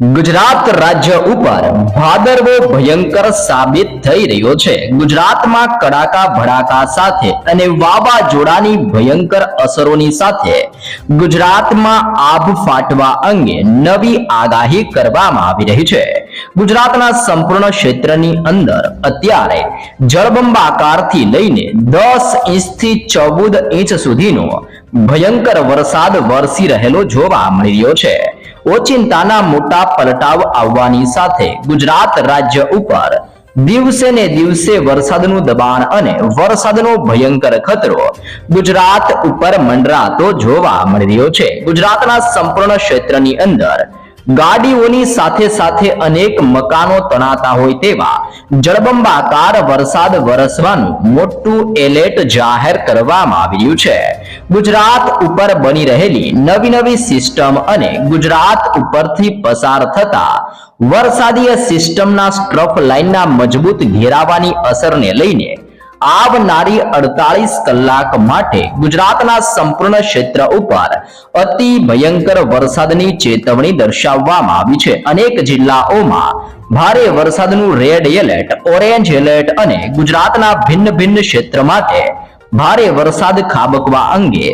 ગુજરાત રાજ્ય ઉપર ભાદરવો ભયંકર સાબિત થઈ રહ્યો છે. ગુજરાતમાં કડાકા ભડાકા સાથે અને વાવાઝોડાની ભયંકર અસરોની સાથે ગુજરાતમાં આભ ફાટવા અંગે નવી આગાહી કરવામાં આવી રહી છે. ગુજરાતના સંપૂર્ણ ક્ષેત્રની અંદર અત્યારે જળબંબાકારથી લઈને દસ ઇંચથી ચૌદ ઇંચ સુધીનો ભયંકર વરસાદ વરસી રહેલો જોવા મળી રહ્યો છે. ઓચિંતાના મોટા પલટાવ આવવાની સાથે ગુજરાત રાજ્ય ઉપર દિવસે ને દિવસે વરસાદનું દબાણ અને વરસાદનો ભયંકર ખતરો ગુજરાત ઉપર મંડરાતો જોવા મળી રહ્યો છે. ગુજરાતના સંપૂર્ણ ક્ષેત્રની અંદર ગાડીઓની સાથે સાથે અનેક મકાનો તણાતા હોય તેવા જળબંબાકાર વરસાદ વરસવાનું મોટું એલર્ટ જાહેર કરવામાં આવી રહ્યું છે. ગુજરાત ઉપર બની રહેલી નવી નવી સિસ્ટમ અને ગુજરાત ઉપરથી પસાર થતા વરસાદીય સિસ્ટમના સ્ટ્રફ લાઇનના મજબૂત ઘેરાવાની અસરને લઈને આવનારી અડતાલીસ કલાક માટે ગુજરાતના સંપૂર્ણ ક્ષેત્ર ઉપર અતિ ભયંકર વરસાદની ચેતવણી દર્શાવવામાં આવી છે. અનેક જિલ્લાઓમાં ભારે વરસાદનું રેડ એલર્ટ ઓરેન્જ એલર્ટ અને ગુજરાતના ભિન્ન ભિન્ન ક્ષેત્ર માટે ભારે વરસાદ ખાબકવા અંગે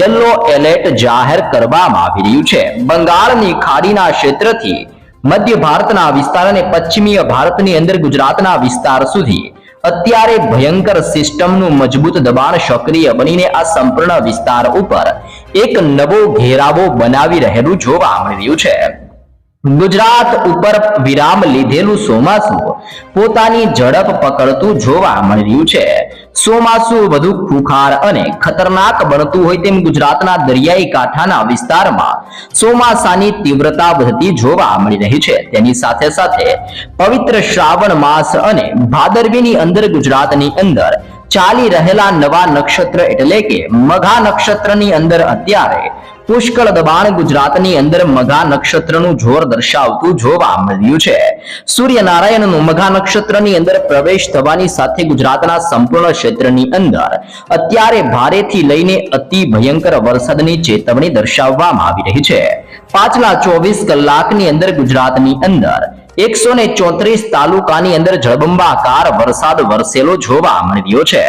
યલો એલર્ટ જાહેર કરવામાં આવી રહ્યું છે. બંગાળની ખાડીના ક્ષેત્રથી મધ્ય ભારતના વિસ્તાર અને પશ્ચિમીય ભારતની અંદર ગુજરાતના વિસ્તાર સુધી અત્યારે ભયંકર સિસ્ટમનું મજબૂત દબાણ સક્રિય બનીને આ સંપૂર્ણ વિસ્તાર ઉપર એક નવો ઘેરાવો બનાવી રહેલું જોવા મળી રહ્યું છે. ગુજરાત ઉપર વિરામ લીધેલું સોમાસુ પોતાની ઝડપ પકડતું જોવા મળી રહ્યું છે. સોમાસુ વધુ ખુખાર અને ખતરનાક બનતું હોય તેમ ગુજરાતના દરિયાઈ કાંઠાના વિસ્તારમાં ચોમાસાની તીવ્રતા વધતી જોવા મળી રહી છે. તેની સાથે સાથે પવિત્ર શ્રાવણ માસ અને ભાદરવીની અંદર ગુજરાતની અંદર ચાલી રહેલા નવા નક્ષત્ર એટલે કે મઘા નક્ષત્રની અંદર અત્યારે પુષ્કળ દબાણ ગુજરાતની અંદર મઘા નક્ષત્રનું જોર દર્શાવતું જોવા મળ્યું છે. સૂર્યનારાયણનું મઘા નક્ષત્રની અંદર પ્રવેશ થવાની સાથે ગુજરાતના સંપૂર્ણ ક્ષેત્રની અંદર અત્યારે ભારેથી લઈને અતિ ભયંકર વરસાદની ચેતવણી દર્શાવવામાં આવી રહી છે. પાછલા ચોવીસ કલાકની અંદર ગુજરાતની અંદર એકસો ને ચોત્રીસ તાલુકાની અંદર જળબંબાકાર વરસાદ વરસેલો જોવા મળ્યો છે.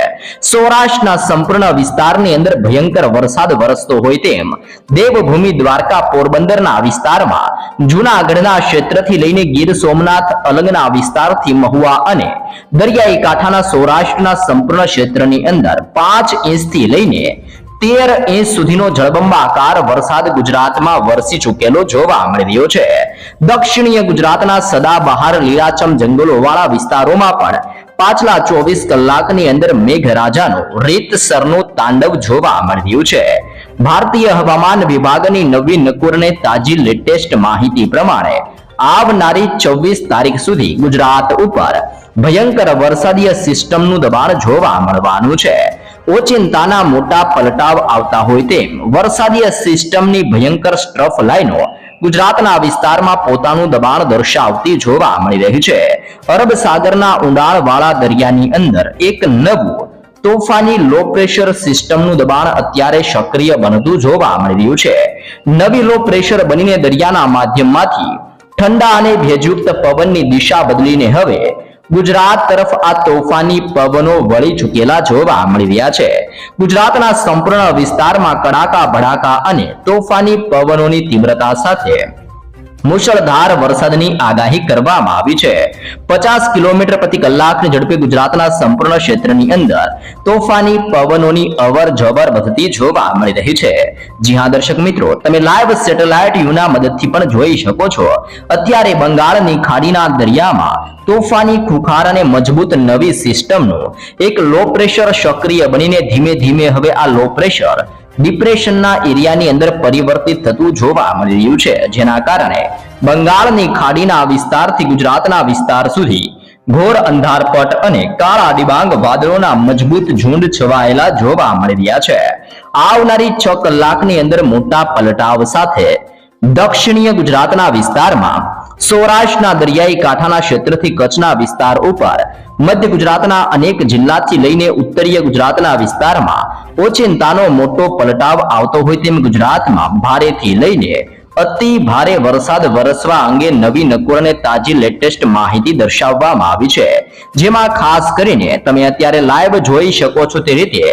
સૌરાષ્ટ્રના સંપૂર્ણ વિસ્તારની અંદર ભયંકર વરસાદ વરસતો હોય તેમ દેવભૂમિ દ્વારકા પોરબંદરના વિસ્તારમાં જૂનાગઢના ક્ષેત્રથી લઈને ગીર સોમનાથ, અલંગના વિસ્તારથી મહુવા અને દરિયાઈ કાંઠાના સૌરાષ્ટ્રના સંપૂર્ણ ક્ષેત્રની અંદર પાંચ ઇંચથી લઈને તેર ઇંચ સુધીનો જળબંબાકાર વરસાદ ગુજરાતમાં વરસી ચૂકેલો જોવા મળી રહ્યો છે. દક્ષિણીય ગુજરાતના સદાબહાર લીલાચમ જંગલોવાળા વિસ્તારોમાં પણ પાછલા ચોવીસ કલાકની અંદર મેઘરાજાનું રીતસરનું તાંડવ જોવા મળી રહ્યું છે. ભારતીય હવામાન વિભાગની નવી નકુરને તાજી લેટેસ્ટ માહિતી પ્રમાણે આવનારી ચોવીસ તારીખ સુધી ગુજરાત ઉપર ભયંકર વરસાદીય સિસ્ટમનું દબાણ જોવા મળવાનું છે. ઓચિંતાના મોટા પલટાવ આવતા હોય તેમ વરસાદીય સિસ્ટમની ભયંકર સ્ટ્રફ લાઈનો ગુજરાતના વિસ્તારમાં પોતાનું દબાણ દર્શાવતી જોવા મળી રહી છે. અરબ સાગરના ઊંડાણવાળા દરિયાની અંદર એક નવું તોફાની લો પ્રેશર સિસ્ટમનું દબાણ અત્યારે સક્રિય બનતું જોવા મળી રહ્યું છે. નવી લો પ્રેશર બનીને દરિયાના માધ્યમમાંથી ઠંડા અને ભેજયુક્ત પવનની દિશા બદલીને હવે ગુજરાત તરફ આ તોફાની પવનો વળી ચૂકેલા જોવા મળી રહ્યા છે. ગુજરાતના સંપૂર્ણ વિસ્તારમાં કડાકા ભડાકા અને તોફાની પવનોની તીવ્રતા સાથે મુશળધાર વરસાદની આગાહી કરવામાં આવી છે. પચાસ કિલોમીટર પ્રતિ કલાકની ઝડપે ગુજરાતના સંપૂર્ણ ક્ષેત્રની અંદર તોફાની પવનોની અવર જવર વધતી જોવા મળી રહી છે. જી દર્શક મિત્રો, તમે લાઈવ સેટેલાઇટ યુના મદદથી પણ જોઈ શકો છો. અત્યારે બંગાળની ખાડીના દરિયામાં તોફાની ખુખાર અને મજબૂત નવી સિસ્ટમનું એક લો પ્રેશર સક્રિય બનીને ધીમે ધીમે હવે આ લો પ્રેશર ડિપ્રેશનના એરિયાની અંદર પરિવર્તિત થતું જોવા મળી રહ્યું છે. જેના કારણે બંગાળની ખાડીના વિસ્તારથી ગુજરાતના વિસ્તાર સુધી ઘોર અંધારપટ અને કાળા ડિબાંગ વાદળોના મજબૂત ઝુંડ છવાયેલા જોવા મળી રહ્યા છે. આવનારી છ કલાકની અંદર મોટા પલટાવ સાથે દક્ષિણીય ગુજરાતના વિસ્તારમાં સૌરાષ્ટ્રના દરિયાઈ કાંઠાના ક્ષેત્રથી કચ્છના વિસ્તાર ઉપર મધ્ય ગુજરાતના અનેક જિલ્લાથી લઈને ઉત્તરીય ગુજરાતના વિસ્તારમાં ઓચિંતાનો મોટો પલટાવ આવતો હોય તેમ ગુજરાતમાં ભારેથી લઈને અતિ ભારે વરસાદ વરસવા અંગે નવી નકોર અને તાજી લેટેસ્ટ માહિતી દર્શાવવામાં આવી છે. જેમાં ખાસ કરીને તમે અત્યારે લાઈવ જોઈ શકો છો તે રીતે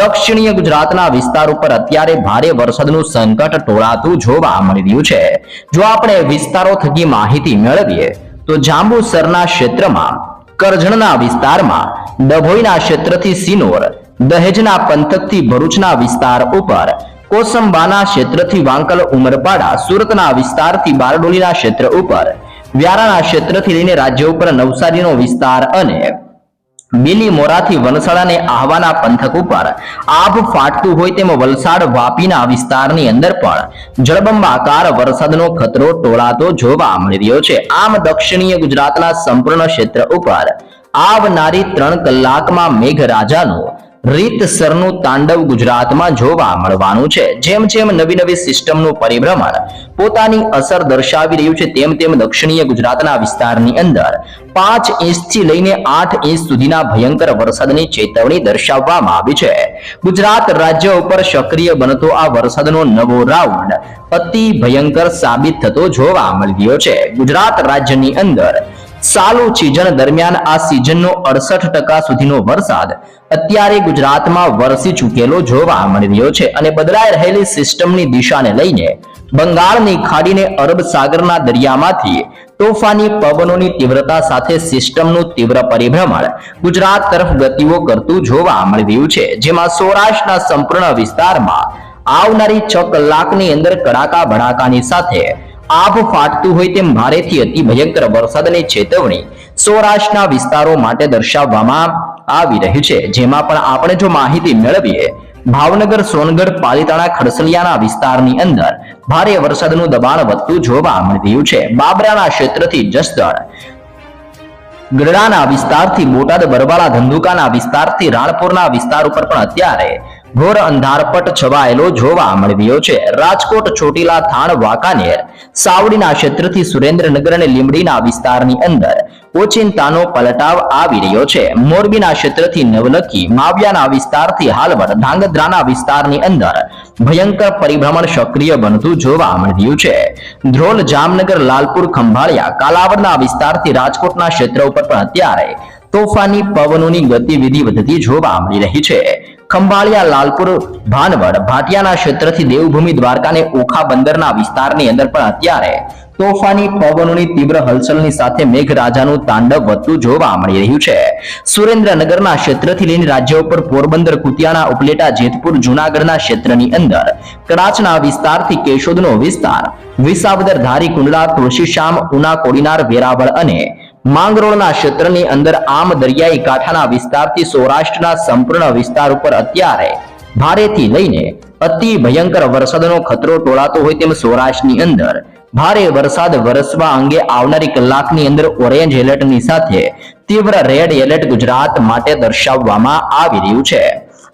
દક્ષિણીય ગુજરાતના વિસ્તાર ઉપર અત્યારે ભારે વરસાદનું સંકટ ટોળાતું જોવા મળી રહ્યું છે. જો આપણે વિસ્તારો થકી માહિતી મેળવીએ, તો જાંબુસરના ક્ષેત્રમાં, કરજણના વિસ્તારમાં, ડભોઈના ક્ષેત્રથી સિનોર દહેજના પંથકથી ભરૂચના વિસ્તાર ઉપર. કોસંબાના ક્ષેત્રથી વાંકલ ઉમરપાડા, સુરતના વિસ્તારથી બારડોલીના ક્ષેત્ર ઉપર. વ્યારાના ક્ષેત્રથી લઈને રાજ્ય ઉપર નવસારીનો વિસ્તાર અને બિલીમોરાથી મોરાથી વલસાડાને આહવાના પંથક ઉપર. આભ ફાટતું હોય તેમ વલસાડ વાપીના વિસ્તારની અંદર પણ. જળબંબાકાર વરસાદનો ખતરો ટોળાતો જોવા મળી રહ્યો છે. આમ દક્ષિણીય ગુજરાતના સંપૂર્ણ ક્ષેત્ર ઉપર. આવનારી ત્રણ કલાકમાં મેઘરાજાનું રીતસરનું તાંડવ ગુજરાતમાં જોવા મળવાનું છે. જેમ જેમ નવી નવી સિસ્ટમનું પરિભ્રમણ, પોતાની અસર દર્શાવી રહ્યું છે, તેમ તેમ દક્ષિણીય ગુજરાતના વિસ્તારની અંદર પાંચ ઇંચથી લઈને આઠ ઇંચ સુધીના ભયંકર વરસાદની ચેતવણી દર્શાવવામાં આવી છે. ગુજરાત રાજ્ય ઉપર સક્રિય બનતો આ વરસાદનો નવો રાઉન્ડ અતિ ભયંકર સાબિત થતો જોવા મળી રહ્યો છે. ગુજરાત રાજ્યની અંદર ચાલુ સિઝન દરમિયાન આ સિઝનનો અડસઠ ટકા સુધીનો વરસાદ અત્યારે ગુજરાતમાં વરસી ચૂકેલો જોવા મળી રહ્યો છે અને બદલાઈ રહેલી સિસ્ટમની દિશાને લઈને બંગાળની ખાડીને અરબ સાગરના દરિયામાંથી તોફાની પવનોની તીવ્રતા સાથે સિસ્ટમનું તીવ્ર પરિભ્રમણ ગુજરાત તરફ ગતિઓ કરતું જોવા મળી રહ્યું છે. જેમાં સૌરાષ્ટ્રના સંપૂર્ણ વિસ્તારમાં આવનારી છ કલાકની અંદર કડાકા ભડાકાની સાથે આભ ફાટતું હોય તેમ ભારેથી અતિ ભયંકર વરસાદની ચેતવણી સૌરાષ્ટ્રના વિસ્તારો માટે દર્શાવવામાં આવી રહી છે. જેમાં પણ આપણે જો માહિતી મેળવીએ, ભાવનગર, સોનગઢ, પાલીતાણા, ખડસલિયાના વિસ્તારની અંદર ભારે વરસાદનું દબાણ વધતું જોવા મળી રહ્યું છે. બાબરાના ક્ષેત્રથી જસદણ, ગઢડાના વિસ્તારથી બોટાદ, બરવાળા, ધંધુકાના વિસ્તારથી રાણપુરના વિસ્તાર ઉપર પણ અત્યારે ઘોર અંધારપટ છવાયેલો જોવા મળ્યો છે. રાજકોટ ચોટીલા થાણ વાંકાનેર સાવડીના ક્ષેત્રથી સુરેન્દ્રનગર અને લીમડીના વિસ્તારની અંદર ઓચિંતાનો પલટાવ આવી રહ્યો છે. મોરબીના ક્ષેત્રથી નવલખી, માવિયાના વિસ્તારથી હાલવર, ધાંગધ્રાના વિસ્તારની અંદર ભયંકર પરિભ્રમણ સક્રિય બનતું જોવા મળ્યું છે. ધ્રોલ, જામનગર, લાલપુર, ખંભાળિયા, કાલાવડના વિસ્તારથી રાજકોટના ક્ષેત્ર ઉપર પણ અત્યારે તોફાની, પવનોની ગતિવિધિ વધતી જોવા મળી રહી છે. ખંભાળિયા, લાલપુર, ભાનવડ ભાટિયાના ક્ષેત્રથી દેવભૂમિ દ્વારકા અને ઓખા બંદરના વિસ્તારની અંદર પણ અત્યારે તોફાની પવનોની તીવ્ર હલચલની સાથે મેઘરાજાનું તાંડવ વધતું જોવા મળી રહ્યું છે. સુરેન્દ્રનગરના ક્ષેત્રથી લઈને રાજ્ય ઉપર પોરબંદર કુતિયાના ઉપલેટા, જેતપુર, જુનાગઢના ક્ષેત્રની અંદર કડાચના વિસ્તારથી કેશોદનો વિસ્તાર વિસાવદર ધારી કુંડલા, તુલસીશ્યામ, ઉના, કોડીનાર, વેરાવળ અને માંગરોળના ક્ષેત્રની અંદર આમ દરિયાઈ કાંઠાના વિસ્તારથી સૌરાષ્ટ્રના સંપૂર્ણ વિસ્તાર ઉપર અત્યારે ભારેથી લઈને અતિ ભયંકર વરસાદનો ખતરો ટોળાતો હોય તેમ સૌરાષ્ટ્રની અંદર ભારે વરસાદ વરસવા અંગે આવનારી કલાકની અંદર ઓરેન્જ એલર્ટની સાથે તીવ્ર રેડ એલર્ટ ગુજરાત માટે દર્શાવવામાં આવી રહ્યું છે.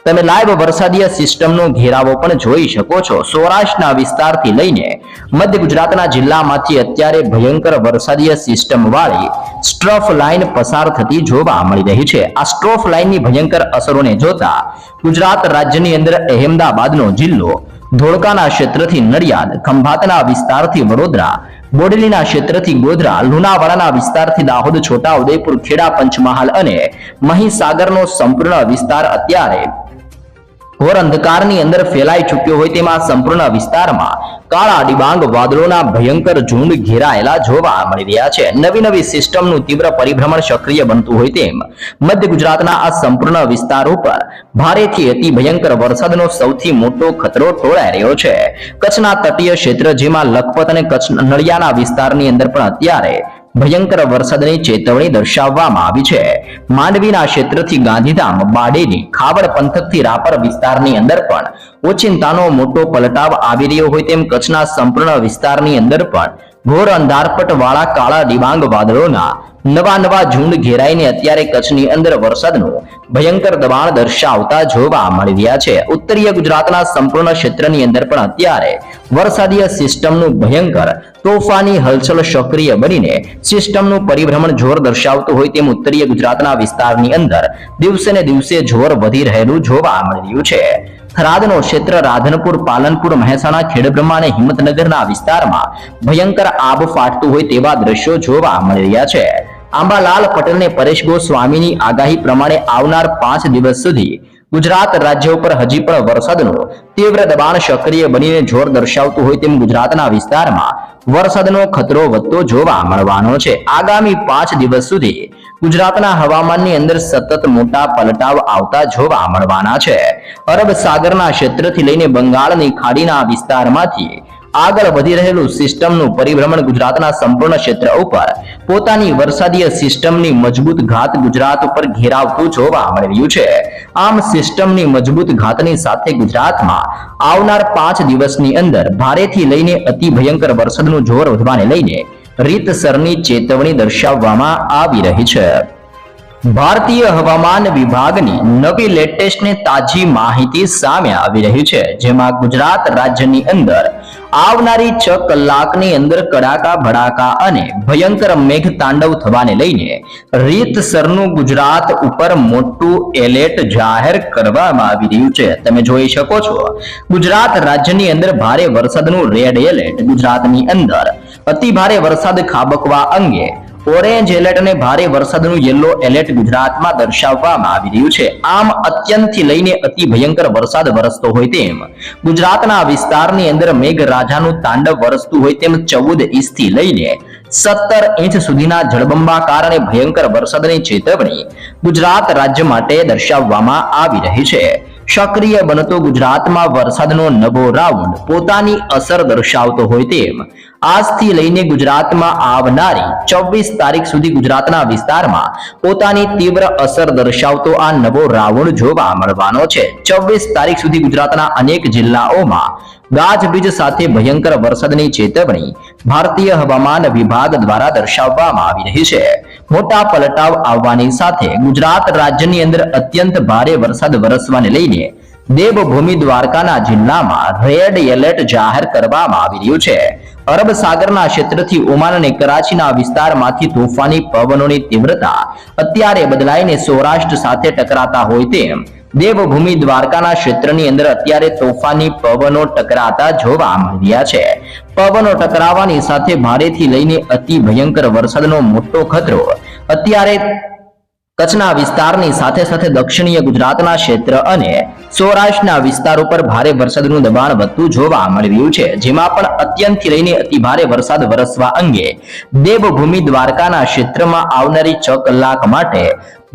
તમે લાઈવ વરસાદીય સિસ્ટમનો ઘેરાવો પણ જોઈ શકો છો. સૌરાષ્ટ્રના વિસ્તારથી લઈને મધ્ય ગુજરાતના જિલ્લામાંથી અત્યારે ભયંકર વરસાદીય સિસ્ટમ વાળી સ્ટ્રફ લાઇન પસાર થતી જોવા મળી રહી છે. આ સ્ટ્રોફ લાઇનની ભયંકર અસરોને જોતા ગુજરાત રાજ્યની અંદર અહેમદાબાદનો જિલ્લો ધોળકાના ક્ષેત્રથી નડિયાદ, ખંભાતના વિસ્તારથી વડોદરા, બોડેલીના ક્ષેત્રથી ગોધરા, લુણાવાડાના વિસ્તારથી દાહોદ છોટા ઉદયપુર ખેડા, પંચમહાલ અને મહીસાગરનો સંપૂર્ણ વિસ્તાર અત્યારે ઘોર અંધકારની અંદર ફેલાઈ ચૂક્યો હોય તેમાં સંપૂર્ણ વિસ્તારમાં કાળા ડિબાંગ વાદળોના ભયંકર ઝુંડ ઘેરાયેલા જોવા મળી રહ્યા છે. નવી નવી સિસ્ટમનું તીવ્ર પરિભ્રમણ સક્રિય બનતું હોય તેમ મધ્ય ગુજરાતના આ સંપૂર્ણ વિસ્તાર ઉપર ભારેથી અતિ ભયંકર વરસાદનો સૌથી મોટો ખતરો ટોળાઈ રહ્યો છે. કચ્છના તટીય ક્ષેત્ર જેમાં લખપત અને કચ્છ નળિયાના વિસ્તારની અંદર પણ અત્યારે ભયંકર વરસાદની ચેતવણી દર્શાવવામાં આવી છે. માંડવીના ક્ષેત્રથી ગાંધીધામ બાડેલી ખાવડ પંથકથી રાપર વિસ્તારની અંદર પણ ઓચિંતાનો મોટો પલટાવ આવી રહ્યો હોય તેમ કચ્છના સંપૂર્ણ વિસ્તારની અંદર પણ ઘોર અંધારપટ વાળા કાળા ડિબાંગ વાદળોના નવા નવા ઝુંડ ઘેરાઈને અત્યારે કચ્છની અંદર વરસાદનું ભયંકર દબાણ દર્શાવતા જોવા મળી રહ્યા છે. ઉત્તરીય ગુજરાતના સંપૂર્ણ ક્ષેત્રની અંદર પણ અત્યારે વરસાદીય સિસ્ટમનું ભયંકર તોફાની હલચલ સક્રિય બનીને સિસ્ટમનું પરિભ્રમણ જોર દર્શાવતું હોય તેમ ઉત્તરીય ગુજરાતના વિસ્તારની અંદર દિવસે ને દિવસે જોર વધી રહેલું જોવા મળી રહ્યું છે. થરાદનો ક્ષેત્ર રાધનપુર, પાલનપુર, મહેસાણા ખેડબ્રહ્મા અને હિંમતનગરના વિસ્તારમાં ભયંકર આબ ફાટતું હોય તેવા દ્રશ્યો જોવા મળી રહ્યા છે. આંબાલાલ પટેલને પરેશ ગોસ્વામીની આગાહી પ્રમાણે આવનાર પાંચ દિવસ સુધી ગુજરાત રાજ્ય ઉપર હજી પણ વરસાદનું તીવ્ર દબાણ સક્રિય બનીને જોર દર્શાવતું હોય તેમ ગુજરાતના વિસ્તારમાં વરસાદનો ખતરો વધતો જોવા મળવાનો છે. આગામી પાંચ દિવસ સુધી ગુજરાતના હવામાનની અંદર સતત મોટા પલટાવ આવતા જોવા મળવાના છે. અરબ સાગરના ક્ષેત્રથી લઈને બંગાળની ખાડીના વિસ્તારમાંથી આગળ વધી રહેલું સિસ્ટમનું પરિભ્રમણ ગુજરાતના સંપૂર્ણ ક્ષેત્ર ઉપર પોતાની વરસાદીય સિસ્ટમની મજબૂત ઘાત ગુજરાત ઉપર ઘેરાવતું જોવા મળી રહ્યું છે. આમ સિસ્ટમની મજબૂત ઘાતની સાથે ગુજરાતમાં આવનાર પાંચ દિવસની અંદર ભારેથી લઈને અતિ ભયંકર વરસાદનું જોર વધવાને લઈને રીતસરની ચેતવણી દર્શાવવામાં આવી રહી છે. ભારતીય હવામાન વિભાગની નવી લેટેસ્ટને તાજી માહિતી સામે આવી રહી છે, જેમાં ગુજરાત રાજ્યની અંદર આવનારી છ કલાકની અંદર કડાકા, ભડાકા અને ભયંકર મેઘ તાંડવ થવાને લઈને રીતસરનું ગુજરાત ઉપર મોટું એલર્ટ જાહેર કરવામાં આવી રહ્યું છે. તમે જોઈ શકો છો, ગુજરાત રાજ્યની અંદર ભારે વરસાદનું રેડ એલર્ટ ગુજરાતની અંદર અતિ ભારે વરસાદ ખાબકવા અંગે ઓરેન્જ એલર્ટ અને ભારે વરસાદનું યલો એલર્ટ ગુજરાતમાં દર્શાવવામાં આવી રહ્યું છે. આમ અત્યંતથી લઈને અતિ ભયંકર વરસાદ વરસતો હોય તેમ ગુજરાતના વિસ્તારની અંદર મેઘરાજાનું તાંડવ વરસતું હોય તેમ ચૌદ ઇંચથી લઈને સત્તર ઇંચ સુધીના જળબંબાકાર અને ભયંકર વરસાદની ચેતવણી ગુજરાત રાજ્ય માટે દર્શાવવામાં આવી રહી છે. સક્રિય બનતો ગુજરાતમાં વરસાદનો નવો રાઉન્ડ પોતાની અસર દર્શાવતો હોય તેમ આજથી લઈને ગુજરાતમાં આવનારી ચોવીસ તારીખ સુધી ગુજરાતના વિસ્તારમાં પોતાની તીવ્ર અસર દર્શાવતો આ નવો રાવણ જોવા મળવાનો છે. ચોવીસ તારીખ સુધી ગુજરાતના અનેક જિલ્લાઓમાં ગાજવીજ સાથે ભયંકર વરસાદની ચેતવણી ભારતીય હવામાન વિભાગ દ્વારા દર્શાવવામાં આવી રહી છે. મોટા પલટાવ આવવાની સાથે ગુજરાત રાજ્યની અંદર અત્યંત ભારે વરસાદ વરસવાને લઈને દેવભૂમિ દ્વારકાના જિલ્લામાં રેડ એલર્ટ જાહેર કરવામાં આવી રહ્યું છે. અરબ સાગરના ક્ષેત્રથી ઓમાન અને કરાચીના વિસ્તારમાંથી તોફાની પવનોની તીવ્રતા અત્યારે બદલાઈને સૌરાષ્ટ્ર સાથે ટકરાતા હોય તેમ દેવભૂમિ દ્વારકાના ક્ષેત્રની અંદર અત્યારે તોફાની પવનો ટકરાતા જોવા મળી રહ્યા છે. પવનો ટકરાવાની સાથે ભારેથી લઈને અતિ ભયંકર વરસાદનો મોટો ખતરો અત્યારે કચ્છના વિસ્તારની સાથે સાથે દક્ષિણીય ગુજરાતના ક્ષેત્ર અને સૌરાષ્ટ્રના વિસ્તાર ઉપર ભારે વરસાદનું દબાણ વધતું જોવા મળી રહ્યું છે. જેમાં પણ અત્યંતથી લઈને અતિ ભારે વરસાદ વરસવા અંગે દેવભૂમિ દ્વારકાના ક્ષેત્રમાં આવનારી છ કલાક માટે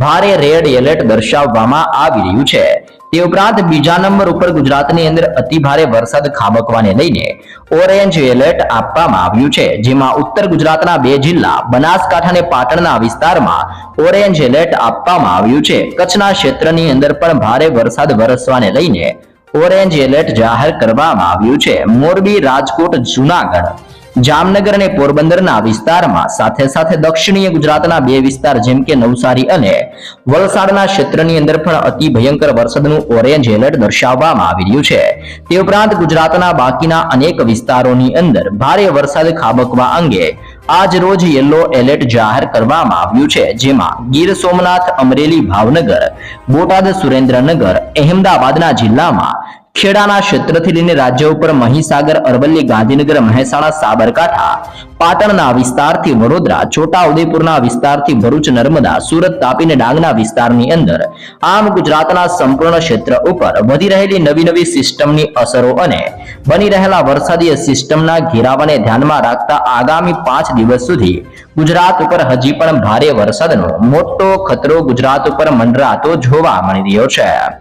ભારે રેડ એલર્ટ દર્શાવવામાં આવી રહ્યું છે. તે ઉપરાંત બીજા નંબર ઉપર ગુજરાતની અંદર અતિ ભારે વરસાદ ખાબકવાને લઈને ઓરેન્જ એલર્ટ આપવામાં આવ્યું છે, જેમાં ઉત્તર ગુજરાતના બે જિલ્લા, બનાસકાંઠા અને પાટણના વિસ્તારમાં ઓરેન્જ એલર્ટ આપવામાં આવ્યું છે. કચ્છના ક્ષેત્રની અંદર પણ ભારે વરસાદ વરસવાને લઈને ઓરેન્જ એલર્ટ જાહેર કરવામાં આવ્યું છે. મોરબી, રાજકોટ, જુનાગઢ જામનગર અને પોરબંદરના વિસ્તારમાં સાથે સાથે દક્ષિણીય ગુજરાતના બે વિસ્તાર જેમ કે નવસારી અને વલસાડના ક્ષેત્રની અંદર પણ અતિ ભયંકર વરસાદનું ઓરેન્જ એલર્ટ દર્શાવવામાં આવી રહ્યું છે. તે ઉપરાંત ગુજરાતના બાકીના અનેક વિસ્તારોની અંદર ભારે વરસાદ ખાબકવા અંગે આજ રોજ યલો એલર્ટ જાહેર કરવામાં આવ્યું છે, જેમાં ગીર સોમનાથ, અમરેલી, ભાવનગર, બોટાદ, સુરેન્દ્રનગર, અહેમદાબાદના જિલ્લામાં ખેડાના ક્ષેત્રથી લઈને રાજ્ય ઉપર મહીસાગર, અરવલ્લી, ગાંધીનગર, મહેસાણા, સાબરકાંઠા, પાટણના વિસ્તારથી વડોદરા, છોટાઉદેપુરના વિસ્તારથી ભરૂચ, નર્મદા, સુરત તાપી અને ડાંગના વિસ્તારની અંદર આમ ગુજરાતના સંપૂર્ણ ક્ષેત્ર ઉપર વધી રહેલી નવી નવી સિસ્ટમની અસરો અને બની રહેલા વરસાદીય સિસ્ટમના ઘેરાવાને ધ્યાનમાં રાખતા આગામી પાંચ દિવસ સુધી ગુજરાત ઉપર હજી પણ ભારે વરસાદનો મોટો ખતરો ગુજરાત ઉપર મંડરાતો જોવા મળી રહ્યો છે.